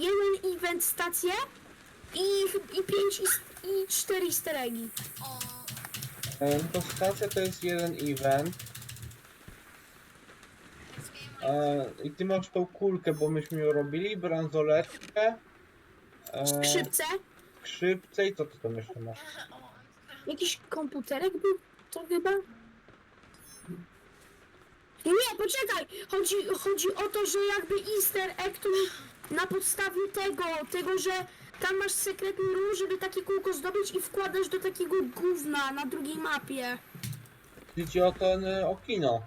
jeden event stację i, i pięć i, i cztery easter eggi. E, no to stacja to jest jeden event. E, I ty masz tą kulkę, bo myśmy ją robili, bransoletkę, e, Skrzypce, skrzypce i co ty tam jeszcze masz? jakiś komputerek był to chyba? Nie, poczekaj! Chodzi, chodzi o to, że jakby easter egg to na podstawie tego, tego, że tam masz sekretny room, żeby takie kółko zdobyć i wkładasz do takiego gówna na drugiej mapie. Chodzi o ten, e, o kino.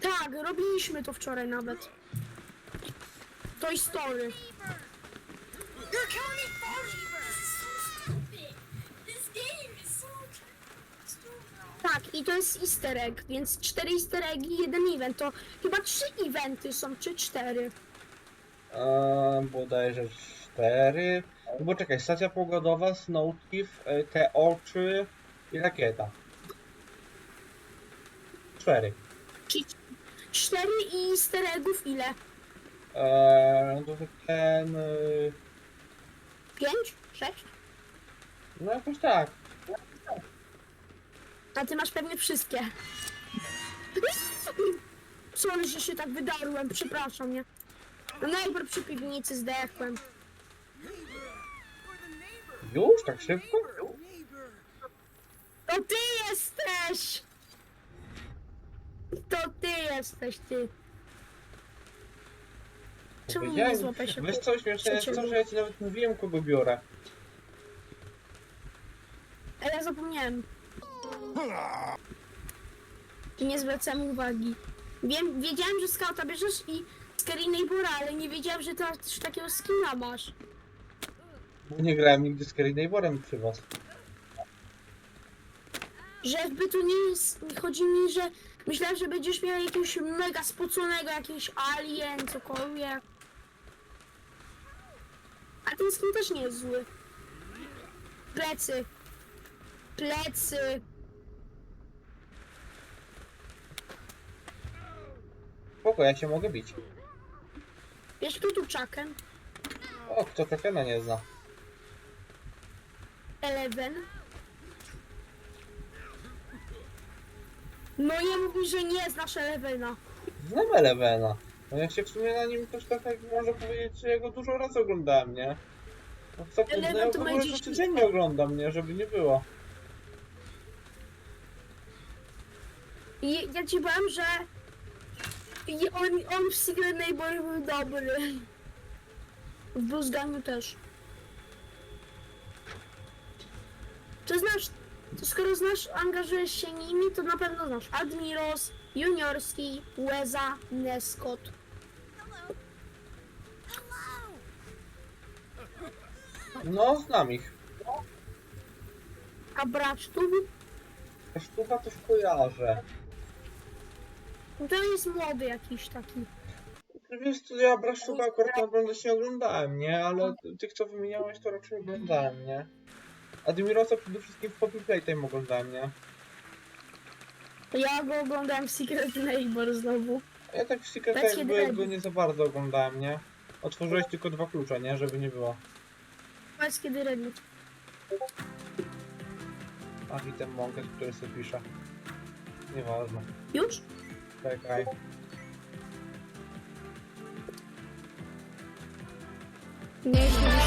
Tak, robiliśmy to wczoraj nawet. Toy Story. You're counting Forever! This is so stupid! This game is so stupid! Tak, i to jest easter egg, więc cztery easter eggi, jeden event. To chyba trzy eventy są, czy cztery. E, bodajże cztery. No bo czekaj, stacja pogodowa, Snowtiff, e, te oczy i rakieta. Cztery. Czyli cztery i easter eggów ile? E, no to ten... E, Pięć? Sześć? no jakoś tak. A ty masz pewnie wszystkie. Sorry, że się tak wydarłem, przepraszam, nie? No najpierw przy piwnicy zdechłem. Już? Tak szybko? To ty jesteś! To ty jesteś, ty. Czemu nie Powiedziałem- złapać się Wiesz co, śmieszne jest to, że ja ci nawet mówiłem kogo biorę. A ja zapomniałem. I nie zwracałem uwagi. Wiem, wiedziałem, że skauta bierzesz i Scary Neighbora, ale nie wiedziałem, że ty aż takiego skina masz. Bo nie grałem nigdy z Kerry przy was. Że jakby to nie jest, chodzi mi, że myślałem, że będziesz miał jakiegoś mega spoconego, jakiś alien, cokolwiek. A ten skin też nie jest zły. Plecy. Plecy. Spoko, ja się mogę bić. Wiesz, kto tu czaken? O, kto Tekena nie zna. Eleven. No nie mówi, że nie znasz Elevena. Znam Elevena. No ja się w sumie na nim też tak jak można powiedzieć, że ja go dużo razy oglądałem, nie? No co, Eleven ja to w ogóle gdzieś- codziennie oglądam, nie? Żeby nie było. I ja ci powiem, że i on, on w Secret Neighbor był dobry. W Blues Gangu też. To znasz, to skoro znasz, angażujesz się nimi, to na pewno znasz Admiros, Juniorski, Łeza, Neskot. No, znam ich. A Bracztów? Ta sztuka też kojarzę. To jest młody jakiś taki. Wiesz co, ja Braszczuka akurat oglądać nie oglądałem, nie? Ale tych co wymieniałeś to raczej oglądałem, nie? Admirosa przede wszystkim w Poppy Playtime oglądałem, nie? Ja go oglądałem w Secret Neighbor znowu. A ja tak w Secret That's jakby, hidden. jakby nie za bardzo oglądałem, nie? Otworzyłeś tylko dwa klucze, nie? Żeby nie było. Powiedz kiedy Reddit. A i ten mąkę, który sobie pisze. Nieważne. Już? Czekaj. Nie, nie.